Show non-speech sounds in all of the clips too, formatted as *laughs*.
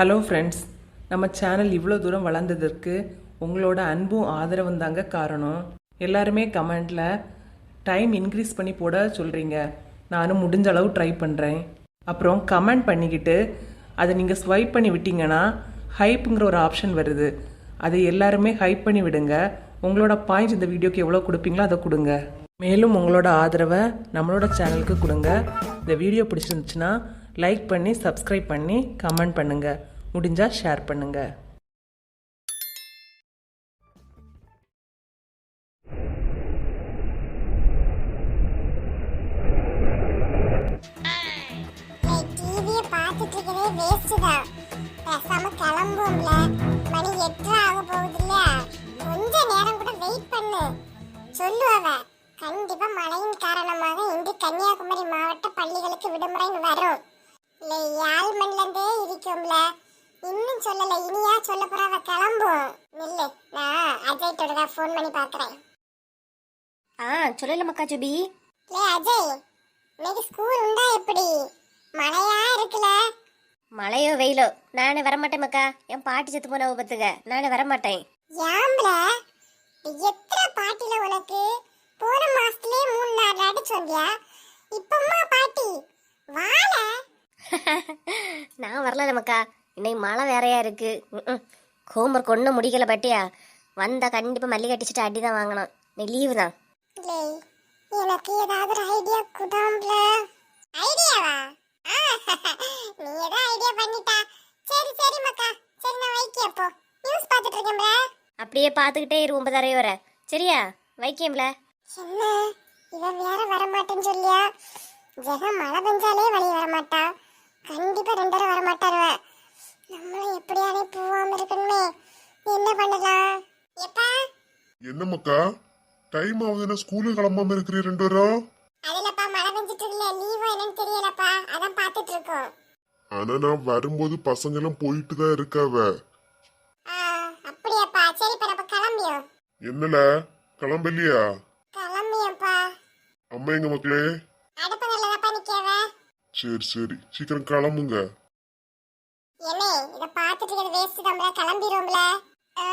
Hello friends நம்ம channel இவ்வளோ தூரம் வளர்ந்ததற்கு உங்களோட அன்பும் ஆதரவும் தாங்க காரணம். எல்லாருமே கமெண்டில் டைம் இன்க்ரீஸ் பண்ணி போட சொல்கிறீங்க நானும் முடிஞ்ச அளவு ட்ரை பண்ணுறேன் அப்புறம் கமெண்ட் பண்ணிக்கிட்டு அதை நீங்கள் ஸ்வைப் பண்ணி விட்டீங்கன்னா ஹைப்புங்கிற ஒரு ஆப்ஷன் வருது. அதை எல்லாருமே ஹைப் பண்ணி விடுங்க. உங்களோட பாயிண்ட்ஸ் இந்த வீடியோக்கு எவ்வளோ கொடுப்பீங்களோ அதை கொடுங்க. மேலும் உங்களோட ஆதரவை நம்மளோட சேனலுக்கு கொடுங்க. இந்த வீடியோ பிடிச்சிருந்துச்சுன்னா லைக் பண்ணி சப்ஸ்கிரைப் பண்ணி கமெண்ட் பண்ணுங்கள் முடிஞ்சால் ஷேர் பண்ணுங்கள் ஏய், TV ய பார்த்துட்டு இருக்கதே waste தான். பேசாம கிளம்புவோம்ல. மணி எட்டரை ஆக போகுதுல்ல. கொஞ்ச நேரம் கூட wait பண்ணு. சொல்லுவா அவ. கண்டிப்பா மழையின் காரணமாக இன்று கன்னியாகுமரி மாவட்ட பள்ளிகளுக்கு விடுமுறை வரும் இல்லை யாழ்மண்ல இருந்தே இருக்கோம்ல இன்னும் சொல்லல இனியா சொல்ல போற அவ கிளம்பும். நில்லு நான் அஜய்ட்டோட தான் ஃபோன் பண்ணி பாக்குறேன். ஆ சொல்லல மக்கா ஜுபி. லே அஜய் இன்னைக்கு ஸ்கூல் உண்டா எப்படி? மழையா இருக்குல்ல? மழையோ வெயிலோ நானே வரமாட்டேன் மக்கா. என் பாட்டி செத்து போன பத்துக்க நானே வரமாட்டேன். ஏம்பல? எத்தனை பாட்டில உனக்கு? போன மாசத்துலயே மூணு நாலு அடி சொன்னியா இப்பம்மா பாட்டி வாழ *laughs* நான் வரல மக்கா. இன்னைக்கு மழை வேறையா இருக்கு. ஹோம்ஒர்க் ஒன்றும் முடிக்கல பாட்டியா? வந்தா கண்டிப்பா மல்லிகை அடிச்சுட்டு அடி தான் வாங்கணும். இன்னைக்கு லீவு தான். எனக்கு ஏதாவது ஒரு ஐடியா குதாம்ல ஐடியாவா நீ ஏதோ ஐடியா பண்ணிட்டா. சரி சரி மக்கா. சரி நான் வைக்க அப்போ நியூஸ் பார்த்துட்டு இருக்கேன்ல அப்படியே பார்த்துக்கிட்டே இரு ஒன்பதரை வர. சரியா? வைக்கேம்ல என்ன? இவன் வேற வரமாட்டேன்னு சொல்லியா? ஜெகம் மழை பெஞ்சாலே வழி வரமாட்டா. கண்டிப்பா ரெண்டரை வரமாட்டாருவ நம்மளும் எப்படியாவே போவாம இருக்கணுமே. என்ன பண்ணலாம்? எப்பா? என்ன மக்கா டைம் ஆகுதுன்னா ஸ்கூலுக்கு கிளம்பாம இருக்கிறீ ரெண்டு பேரும்? அதுலப்பா மழை பெஞ்சிட்டு இல்ல. லீவோ என்னன்னு தெரியலப்பா. அதான் பார்த்துட்டு இருக்கோம். ஆனா நான் வரும்போது பசங்க எல்லாம் போயிட்டு தான் இருக்காவ ஆ, அப்படியாப்பா. சரிப்பா நம்ம கிளம்பியோம் என்னல? கிளம்பலையா? கிளம்பியோம்ப்பா அம்மா எங்க மக்களே? அடுப்பு நல்லதாப்பா நிக்கவ சரி சரி. சீக்கிரம் கிளம்புங்க என்ன இத பார்த்துட்டு இருக்கிறது வேஸ்ட் தான் கிளம்பிடுவோம்ல ஆ,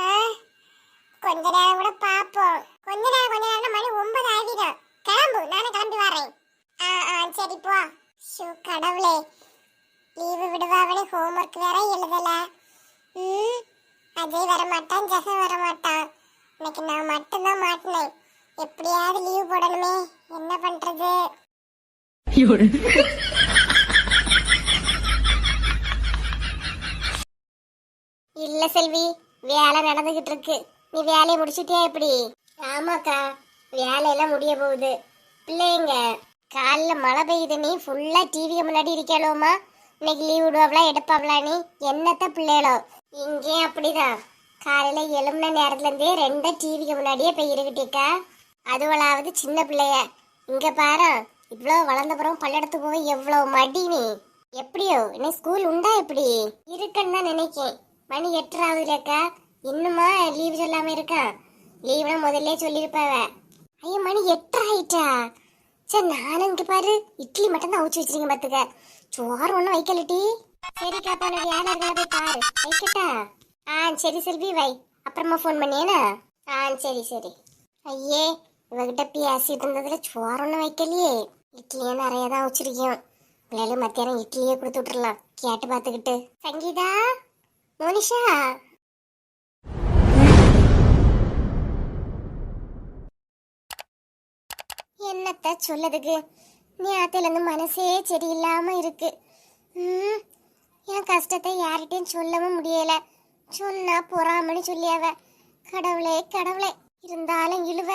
கொஞ்ச நேரம் கூட பாப்போம் கொஞ்ச நேரம் கொஞ்ச நேரம் மணி ஒன்பது ஆகிடும் கிளம்பு நானும் கிளம்பி வரேன் ஆ ஆ சரி போ ஷோ கடவுளே லீவு விடுவாவனே ஹோம்ஒர்க் வேற எழுதல. ம் அஜய் வர மாட்டான் ஜெகன் வர மாட்டான் இன்னைக்கு நான் மட்டும்தான் மாட்டினேன். எப்படியாவது லீவ் போடணுமே என்ன பண்றது? இல்ல செல்வி வேலை நடந்துகிட்டு இருக்கு. நீ வேலையை முடிச்சிட்டியா எப்படி? ஆமாக்கா வேலையெல்லாம் முடிய போகுது. பிள்ளைங்க காலைல மழை பெய்யுது நீ ஃபுல்லா டிவிக்கு முன்னாடி இருக்காளோமா இன்னைக்கு லீவ் விடுவாங்களா எடுப்பாங்களா நீ என்னத்த பிள்ளைகளோ? இங்கேயும் அப்படிதான். காலையில எழும்பின நேரத்துலேருந்தே இருந்தே டிவிக்கு முன்னாடியே பெய்யிருக்கிட்டேக்கா அதுவளாவது சின்ன பிள்ளைய. இங்க பாரு இவ்வளோ வளர்ந்த பிறகு பல்லடத்துக்கு போக எவ்வளோ மடி நீ. எப்படியோ இன்னும் ஸ்கூல் உண்டா எப்படி? இருக்குன்னு தான் நினைக்கேன். மணி எட்டராவதுலக்கா இன்னுமா லீவ் சொல்லாம இருக்கா? லீவ்னா முதல்ல சொல்லியிருப்பாவ. ஐயோ மணி எட்டராயிட்டா சரி நானும் இங்கே பாரு. இட்லி மட்டும் தான் அவிச்சு வச்சிருக்கேன் பார்த்துக்க சோறு ஒன்றும் வைக்கலட்டி சரி அப்ப எனக்கு வேலை இருக்கா போய் பாரு. வைக்கட்டா? ஆ சரி செல்வி வை. அப்புறமா ஃபோன் பண்ணியேனா ஆ சரி சரி. ஐயே இவகிட்ட பேசிட்டு இருந்ததுல சோறு ஒன்றும் வைக்கலையே. இட்லியே நிறைய தான் வச்சிருக்கோம் பிள்ளைகளும் மத்தியானம் இட்லியே கொடுத்து விட்டுறலாம். கேட்டு பார்த்துக்கிட்டு. சங்கீதா மோனிஷா? என்னத்த சொல்லதுக்கு நேரத்திலேருந்து மனசே சரியில்லாமல் இருக்கு. ம், என் கஷ்டத்தை யார்கிட்டையும் சொல்லவும் முடியலை. சொன்னால் பொறாமன்னு சொல்லியாவ. கடவுளே கடவுளே இருந்தாலும் இழுவ.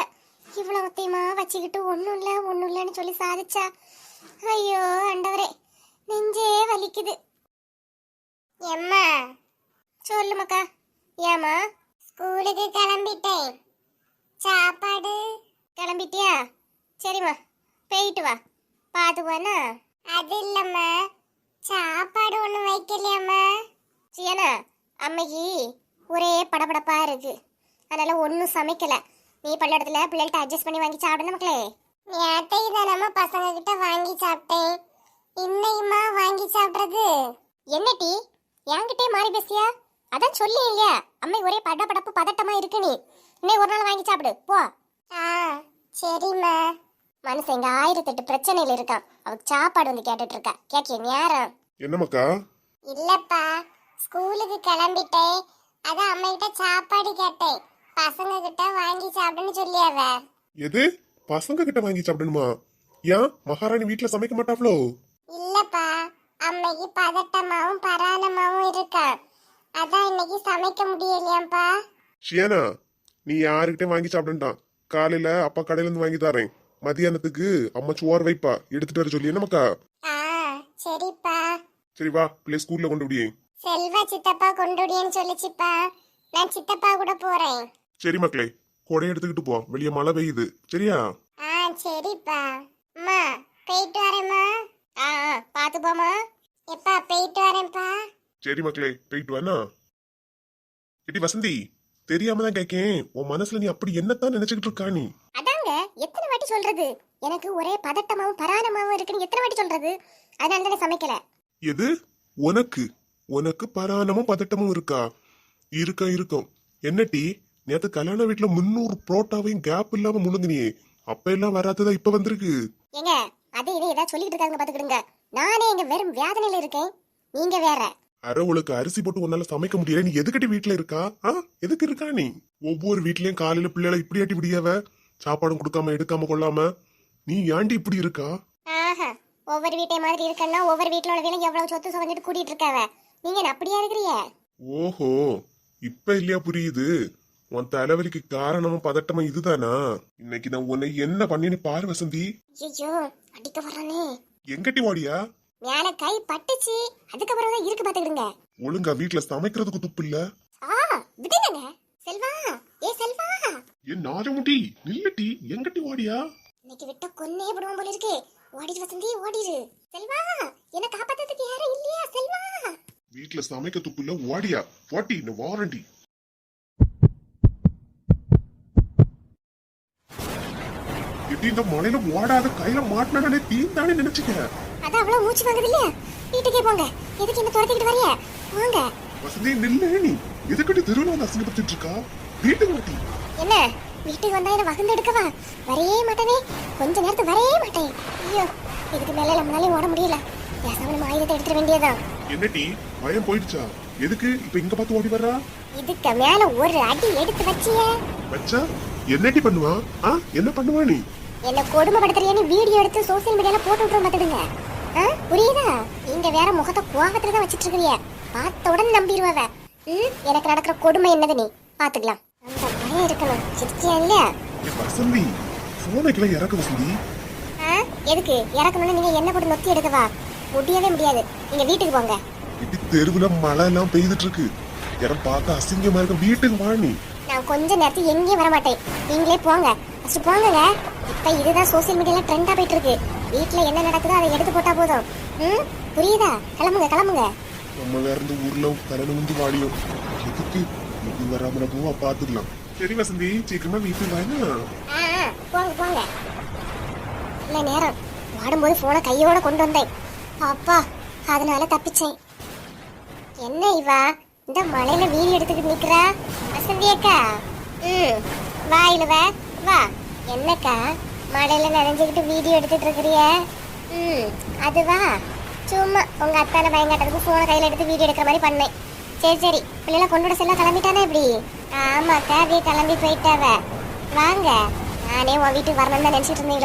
இவ்வளவுத்தையுமா வச்சுக்கிட்டு ஒன்றும் இல்லை ஒன்றும் இல்லைன்னு சொல்லி சாதிச்சா? ஐயோ அண்டவரே நெஞ்சே வலிக்குது. எம்மா சொல்லுமாக்கா ஏமா ஸ்கூலுக்கு கிளம்பிட்டேன். சாப்பாடு. கிளம்பிட்டியா? சரிம்மா போயிட்டு வா. போனா அது இல்லம்மா. சாப்பாடு ஒன்றும் வைக்கலையாம்மா. சியனா அம்மைக்கு ஒரே படபடப்பா இருக்கு. அதனால ஒன்றும் சமைக்கல. நீ பள்ளிடத்துல பிள்ளைகிட்ட அட்ஜஸ்ட் பண்ணி வாங்கி சாப்பிடணும் மக்களே. நேற்றைக்கு தானம்மா பசங்க கிட்ட வாங்கி சாப்பிட்டேன். இன்னைக்குமா வாங்கி சாப்பிட்றது? என்ன டீ என்கிட்டே மாறி பேசியா? அதான் சொல்லி இல்லையா? அம்மை ஒரே பட படப்பு பதட்டமா இருக்கு நீ. இன்னைக்கு ஒரு நாள் வாங்கி சாப்பிடு. போ. ஆ சரிம்மா. மனுஷன் இங்க ஆயிரத்தெட்டு பிரச்சனையில இருக்கான். அவக்கு சாப்பாடு வந்து கேட்டுட்டு இருக்கா கேக்கிய நேரம். என்னமாக்கா இல்லப்பா ஸ்கூலுக்கு கிளம்பிட்டேன். அதான் அம்மா கிட்ட சாப்பாடு கேட்டேன். பசங்க கிட்ட வாங்கி சாப்பிடுன்னு சொல்லியாவ. எது? பசங்க கிட்ட வாங்கி சாப்பிடணுமா? ஏன்? மகாராணி வீட்ல சமைக்க மாட்டாங்களோ இல்லப்பா அம்மைக்கு பதட்டமாவும் பராணமாவும் இருக்கா அதான் இன்னைக்கு சமைக்க முடியலையாப்பா ஷியானா நீ யாருக்கிட்டையும் வாங்கி சாப்பிடண்டாம் காலையில அப்பா கடையில இருந்து வாங்கி தரேன். மதியானத்துக்கு அம்மா சோறு வைப்பா. எடுத்துட்டு வர சொல்லி ஆ சரிப்பா. சரி வா பிள்ளை ஸ்கூல்ல கொண்டு விடியே செல்வா சித்தப்பா கொண்டுடியன்னு சொல்லிச்சுப்பா. நான் சித்தப்பா கூட போறேன். சரி மக்களே கொடை எடுத்துக்கிட்டு போ. வெளியே மழை பெய்யுது. சரியா? ஆ சரிப்பா. அம்மா போயிட்டு வரேம்மா. ஆ ஆ, பார்த்து போமா எப்பா போயிட்டு வரேன்ப்பா. சரி மக்களே போயிட்டு வானா எடி வசந்தி தெரியாம தான் கேக்கேன். உன் மனசுல நீ அப்படி என்னத்தான் நினைச்சுக்கிட்டு இருக்கா நீ? வாட்டி சொல்றது? எனக்கு ஒரே பதட்டமாவும் பராணமாவும் இருக்குன்னு எத்தனை வாட்டி சொல்றது? அதனால தானே சமைக்கல. எது? உனக்கு. உனக்கு பராணமும் பதட்டமும் இருக்கா? இருக்கா இருக்கும். என்ன டி? நேத்து கல்யாண வீட்டுல முன்னூறு புரோட்டாவையும் கேப் இல்லாம முழுங்கினியே. அப்ப எல்லாம் வராததா இப்ப வந்திருக்கு? ஏங்க அது இதை ஏதாவது சொல்லிட்டு இருக்காங்க பாத்துக்கிடுங்க. நானே இங்க வெறும் வேதனையில இருக்கேன். நீங்க வேற. அரவளுக்கு அரிசி போட்டு உன்னால சமைக்க முடியல. நீ எதுக்கட்டி வீட்டுல இருக்கா? எதுக்கு இருக்கா நீ? ஒவ்வொரு வீட்லயும் காலையில பிள்ளைகளை இப்படியாட்டி விடியாவ? சாப்பாடும் கொடுக்காம எடுக்காம கொள்ளாம நீ ஏன்டி இப்படி இருக்கா? ஆஹா ஒவ்வொரு வீட்டை மாதிரி இருக்கன்னா ஒவ்வொரு வீட்டுல உள்ளவங்களும் எவ்வளவு சொத்து சுகஞ்சிட்டு கூட்டிட்டு இருக்காவ? நீங்க என்ன அப்படியா இருக்கிறீங்க? ஓஹோ இப்ப இல்லையா புரியுது? உன் தலைவலிக்கு காரணமும் பதட்டமும் இதுதானா? இன்னைக்கு நான் உன்னை என்ன பண்ணின்னு பாரு வசந்தி. ஐயோ அடிக்க வர்றானே. எங்கட்டி ஓடியா? மேல கை பட்டுச்சு. அதுக்கப்புறம் தான் இருக்கு பாத்துக்கிடுங்க ஒழுங்கா வீட்டுல சமைக்கிறதுக்கு துப்பு இல்ல? ஆ விடுங்க செல்வா ஏ செல்வா. என் நாஜமுட்டி நில்லட்டி எங்கட்டி ஓடியா? இன்னைக்கு விட்ட கொன்னே விடுவோம் போல இருக்கு. ஓடிடு வசந்தி ஓடிடு. செல்வா என்ன காப்பாத்துறதுக்கு யாரும் இல்லையா செல்வா? வீட்டுல சமைக்க துப்பு இல்ல ஓடியா? போட்டி இந்த வாரண்டி. இந்த மலையில ஓடாத கையில மாட்டினானே தீந்தானே நினைச்சுக்க. அதான் அவ்வளவு மூச்சு வாங்குது இல்லையா? வீட்டுக்கே போங்க. எதுக்கு என்ன துரத்திக்கிட்டு வரிய வாங்க. வசந்தி நில்ல நீ. எதுக்கடி தெருவில் வந்து அசிங்கப்படுத்திட்டு இருக்கா? வீட்டுக்கு மாட்டி என்ன? வீட்டுக்கு வந்தா என்ன வகுந்து எடுக்கவா? வரவே மாட்டேனே. கொஞ்ச நேரத்துக்கு வரவே மாட்டேன். ஐயோ இதுக்கு மேல நம்மளாலே ஓட முடியல. பேசாம நம்ம ஆயுதத்தை எடுத்துட வேண்டியதுதான் என்னடி? பயம் போயிடுச்சா? எதுக்கு? இப்ப இங்க பார்த்து ஓடி வர்றா? இதுக்கு மேல ஒரு அடி எடுத்து வச்சியே. வச்சா? என்னடி பண்ணுவா? ஆ? என்ன பண்ணுவா நீ? என்ன கொடுமைப்படுத்துறியன்னு வீடியோ எடுத்து சோசியல் மீடியால போட்டு விட்டுற மாட்டேடுங்க ஆ? புரியுதா? நீங்க வேற முகத்தை கோவத்துல தான் வச்சிட்டு இருக்கிறிய. பார்த்த உடனே நம்பிடுவவ எனக்கு நடக்கிற கொடுமை என்னது நீ? பாத்துக்கலாம். அந்த பயம் இருக்கணும். சிரிச்சியா இல்லையா? ஏ வசந்தி போனைக்கெல்லாம் இறக்க வசந்தி. எதுக்கு? இறக்கணும்னு நீங்க என்ன போட்டு நொத்தி எடுக்கவா? முடியவே முடியாது. நீங்க வீட்டுக்கு போங்க. இப்படி தெருவுல மழை எல்லாம் பெய்துட்டு இருக்கு யாரும் பார்க்க அசிங்கமா இருக்க வீட்டுக்கு வா நீ. நான் கொஞ்ச நேரத்துக்கு எங்கேயும் வர மாட்டேன் நீங்களே போங்க. ஃபர்ஸ்ட் போங்கங்க. இப்ப இதுதான் சோசியல் மீடியால ட்ரெண்டா போயிட்டு இருக்கு வீட்ல என்ன நடக்குதோ அதை எடுத்து போட்டா போதும். ம் புரியுதா? கிளம்புங்க கிளம்புங்க. நம்ம வேற இந்த ஊர்ல தலை வந்து வாடியும் எதுக்கு இது வராமல போவா பாத்துக்கலாம் சரி வசந்தி சீக்கிரமா வீட்டுக்கு வாங்க போங்க போங்க இல்ல நேரம் வாடும்போது போனை கையோட கொண்டு வந்தேன் அப்பா அதனால தப்பிச்சேன் என்ன இவா இந்த மலையில வீடு எடுத்துக்கிட்டு நிக்கிறா வசந்தி அக்கா ம் வா இழுவ வா என்னக்கா மலையில நனைஞ்சுக்கிட்டு வீடியோ எடுத்துட்டு இருக்கிறிய ம் அதுவா சும்மா உங்க அத்தான பயங்காட்டதுக்கு ஃபோனை கையில எடுத்து வீடியோ எடுக்கிற மாதிரி பண்ணேன். சரி சரி. பிள்ளைலாம் கொண்டு செல்ல கிளம்பிட்டானே இப்படி? ஆமாக்கா அப்படியே கிளம்பி போயிட்டாவ. வாங்க. நானே உன் வீட்டுக்கு வரணும்னு தான் நினைச்சிட்டு இருந்தேன்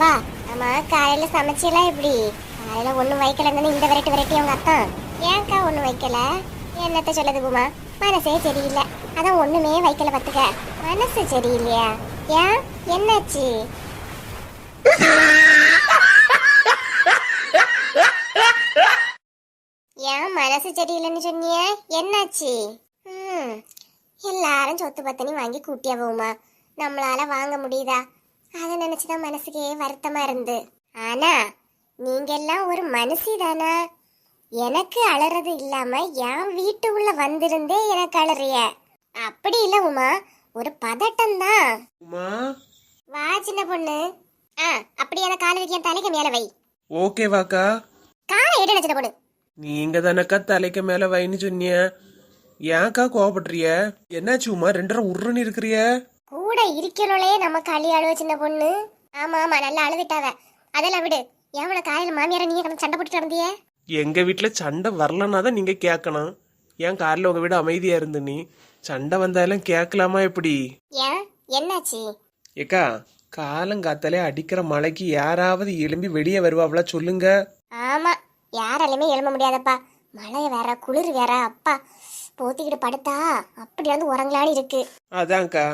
வா. ஆமா காலையில சமைச்சீங்களா எப்படி? காலையில வைக்கல வைக்கலன்னு இந்த வெரைட்டி வெரைட்டி உங்க அத்தா. ஏன்க்கா ஒன்றும் வைக்கல? என்னத்த சொல்லுது பூமா மனசே சரியில்லை. அதான் ஒண்ணுமே வைக்கல பத்துக்க. மனசு சரியில்லையா? ஏன்? என்னாச்சு? மனசு சரியில்லைன்னு சொன்னிய? என்னாச்சு? ம். எல்லாரும் சொத்து பத்தனி வாங்கி கூட்டியா போகுமா நம்மளால வாங்க முடியுதா? அதை நினைச்சுதான் மனசுக்கே வருத்தமா இருந்து. ஆனா நீங்க எல்லாம் ஒரு மனுஷி தானா? எனக்கு அலறது இல்லாம என் வீட்டு உள்ள வந்திருந்தே எனக்கு அலறிய. அப்படி இல்ல உமா. ஒரு பதட்டம் தான். உமா? வா சின்ன பொண்ணு. ஆ அப்படியே அந்த கால வைக்க தலைக்கு மேல வை. ஓகேவாக்கா காலை எடு சின்ன பொண்ணு. நீங்க தானக்கா தலைக்கு மேல வைன்னு சொன்னிய ஏன்க்கா கோவப்படுறிய என்னாச்சு உமா ரெண்டரை உருன்னு இருக்கிறிய கூட இருக்கணும்லே நம்ம களி அழுவ சின்ன பொண்ணு. ஆமா ஆமா நல்லா அழுதுட்டாவ. அதெல்லாம் விடு. எவன காலையில மாமியார நீங்க கிடந்து சண்டை போட்டுட்டு இருந்திய எங்க வீட்டுல சண்டை வரலன்னா தான் நீங்க கேட்கணும் ஏன் காரில் உங்க வீடு அமைதியா இருந்து நீ? சண்டை வந்தாலும் கேட்கலாமா எப்படி? ஏன்? என்னாச்சு? ஏக்கா காலங்காத்தாலே அடிக்கிற மழைக்கு யாராவது எலும்பி வெளியே வருவாங்களா சொல்லுங்க. ஆமா யாராலுமே எழும்ப முடியாதப்பா. மழை வேற குளிர் வேற அப்பா. போத்திக்கிட்டு படுத்தா அப்படி வந்து உறங்கலான்னு இருக்கு. அதான்க்கா.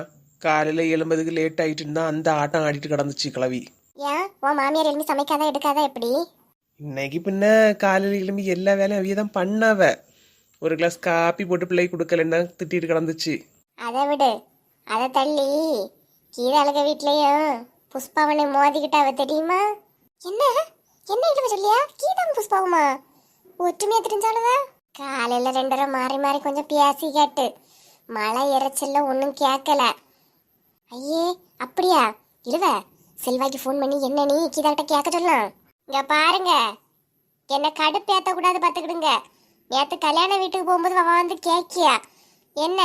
காலையில எழும்பதுக்கு லேட் ஆயிட்டுன்னு தான் அந்த ஆட்டம் ஆடிட்டு கிடந்துச்சு கிளவி ஏன்? உன் மாமியார் எழுப்பி சமைக்காத எடுக்காத எப்படி? இன்னைக்கு பின்ன காலையில எழும்பி எல்லா வேலையும் அவிய தான் பண்ணாவ. ஒரு கிளாஸ் காப்பி போட்டு பிள்ளை கொடுக்கலன்னா திட்டிட்டு கிடந்துச்சு. அதை விடு. அதை தள்ளி கீழே அழக வீட்லயும் புஷ்பாவனை மோதிக்கிட்டாவ தெரியுமா? என்ன? என்ன இழுவ சொல்லியா? கீதம் புஷ்பாவுமா? ஒற்றுமையா தெரிஞ்சாலுவ காலையில ரெண்டரை மாறி மாறி கொஞ்சம் பேசி கேட்டு. மழை இறைச்சல்ல ஒன்றும் கேட்கல ஐயே அப்படியா? இழுவ செல்வாய்க்கு ஃபோன் பண்ணி என்ன நீ கீதாட்ட கேட்க சொல்லலாம் இங்க பாருங்க. என்ன கடுப்பேத்த கூடாது பாத்துக்கிடுங்க நேற்று கல்யாண வீட்டுக்கு போகும்போது அவன் வந்து கேக்கியா? என்ன?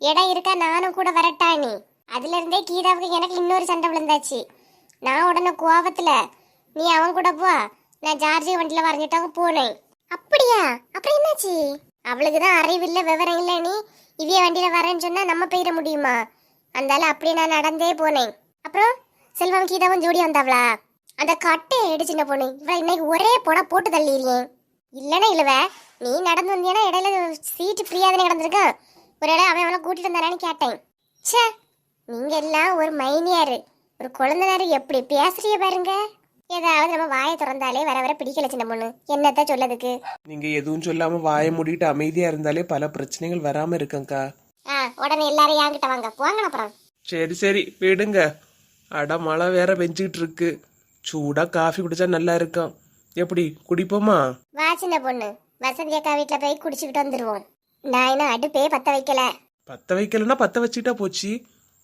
இடம் இருக்கா? நானும் கூட வரட்டா நீ? அதுல இருந்தே கீதாவுக்கு எனக்கு இன்னொரு சண்டை விழுந்தாச்சு. நான் உடனே கோவத்துல நீ அவன் கூட போ. நான் ஜார்ஜி வண்டியில வரைஞ்சிட்டாங்க போனேன். அப்படியா? அப்புறம் என்னாச்சு? அவளுக்கு தான் அறிவில்லை விவரம் இல்லை நீ. இவிய வண்டியில வரேன்னு சொன்னா நம்ம போயிட முடியுமா? அந்தால அப்படியே நான் நடந்தே போனேன். அப்புறம் செல்வம் கீதாவும் ஜோடி வந்தாவளா? அந்த கட்டை எடு சின்ன பொண்ணு இவ இன்னைக்கு ஒரே போட போட்டு தள்ளிடுறேன் இல்லைன்னா இல்லவ நீ நடந்து வந்தியனா இடையில சீட்டு ஃப்ரீயாக தானே கிடந்திருக்கான் ஒரு இடம் அவன் அவனை கூட்டிட்டு வந்தானு கேட்டேன். ச்சே நீங்க எல்லாம் ஒரு மைனியாரு. ஒரு குழந்தைனாரு. எப்படி பேசுறிய பாருங்க. ஏதாவது நம்ம வாயை திறந்தாலே வர வர பிடிக்கல சின்ன பொண்ணு. என்னத்த சொல்லதுக்கு? நீங்க எதுவும் சொல்லாம வாயை மூடிட்டு அமைதியா இருந்தாலே பல பிரச்சனைகள் வராம இருக்குங்க்கா ஆ உடனே எல்லாரும் என்கிட்ட வாங்க. போங்க அப்புறம். சரி சரி விடுங்க. அட மழை வேற பெஞ்சிட்டு இருக்கு. சூடா காஃபி குடிச்சா நல்லா இருக்கும். எப்படி குடிப்போமா? வா சின்ன பொண்ணு. வசந்தி அக்கா வீட்டில் போய் குடிச்சுக்கிட்டு வந்துடுவோம் நான் இன்னும் அடுப்பே பத்த வைக்கல. பத்த வைக்கலன்னா பத்த வச்சுட்டா போச்சு.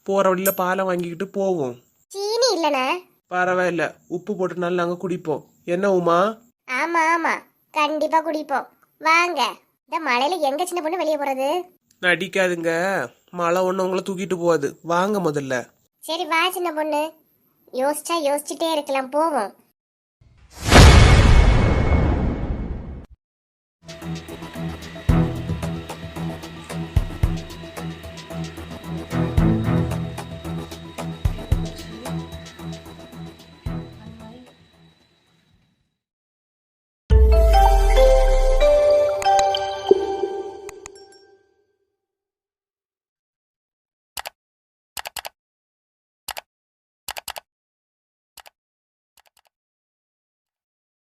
போற வழியில பாலை வாங்கிக்கிட்டு போவோம். சீனி இல்லைண்ணே. பரவாயில்ல. உப்பு போட்டுனாலும் நாங்க குடிப்போம். என்ன உமா? ஆமா ஆமா. கண்டிப்பா குடிப்போம். வாங்க. இந்த மழையில எங்க சின்ன பொண்ணு வெளியே போறது? நடிக்காதுங்க. மழை ஒண்ணு உங்களை தூக்கிட்டு போகாது. வாங்க முதல்ல. சரி வா சின்ன பொண்ணு. யோசிச்சா யோசிச்சுட்டே இருக்கலாம். போவோம்.